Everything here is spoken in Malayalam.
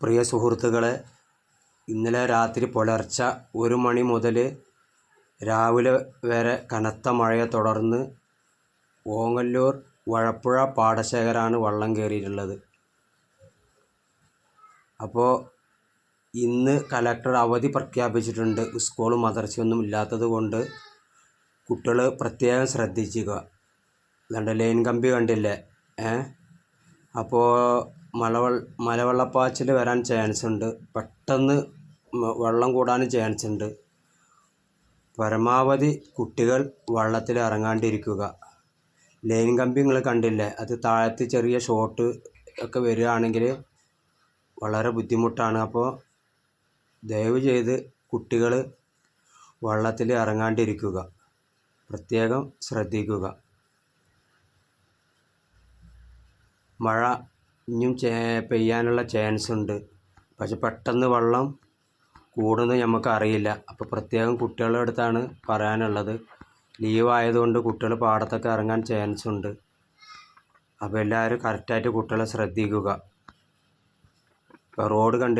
പ്രിയ സുഹൃത്തുക്കളെ ഇന്നലെ രാത്രി പുലർച്ചെ ഒരു മണി മുതൽ രാവിലെ വരെ കനത്ത മഴയെ തുടർന്ന് ഓങ്ങല്ലൂർ വഴപ്പുഴ പാടശേഖരാണ് വള്ളം കയറിയിട്ടുള്ളത്. അപ്പോൾ ഇന്ന് കലക്ടർ അവധി പ്രഖ്യാപിച്ചിട്ടുണ്ട്. സ്കൂളും മദർസയൊന്നും ഇല്ലാത്തത് കൊണ്ട് കുട്ടികൾ പ്രത്യേകം ശ്രദ്ധിക്കുക ഇതുണ്ട് ലൈൻ കമ്പി കണ്ടില്ലേ? ഏ? അപ്പോൾ മലവെള്ള മലവെള്ളപ്പാച്ചിൽ വരാൻ ചാൻസ് ഉണ്ട്. പെട്ടെന്ന് വെള്ളം കൂടാനും ചാൻസ് ഉണ്ട്. പരമാവധി കുട്ടികൾ വള്ളത്തിൽ ഇറങ്ങാണ്ടിരിക്കുക. ലൈൻ കമ്പി നിങ്ങൾ കണ്ടില്ലേ? അത് താഴത്ത് ചെറിയ ഷോട്ട് ഒക്കെ വരികയാണെങ്കിൽ വളരെ ബുദ്ധിമുട്ടാണ്. അപ്പോൾ ദയവ് ചെയ്ത് കുട്ടികൾ വെള്ളത്തിൽ ഇറങ്ങാണ്ടിരിക്കുക. പ്രത്യേകം ശ്രദ്ധിക്കുക. മഴ ഇനിയും ചേ പെയ്യാനുള്ള ചാൻസ് ഉണ്ട്. പക്ഷെ പെട്ടെന്ന് വെള്ളം കൂടുന്നത് നമുക്ക് അറിയില്ല അപ്പോൾ പ്രത്യേകം കുട്ടികളുടെ അടുത്താണ് പറയാനുള്ളത്. ലീവ് ആയതുകൊണ്ട് കുട്ടികൾ പാടത്തൊക്കെ ഇറങ്ങാൻ ചാൻസ് ഉണ്ട്. അപ്പോൾ എല്ലാവരും കറക്റ്റായിട്ട് കുട്ടികളെ ശ്രദ്ധിക്കുക. ഇപ്പോൾ റോഡ് കണ്ടി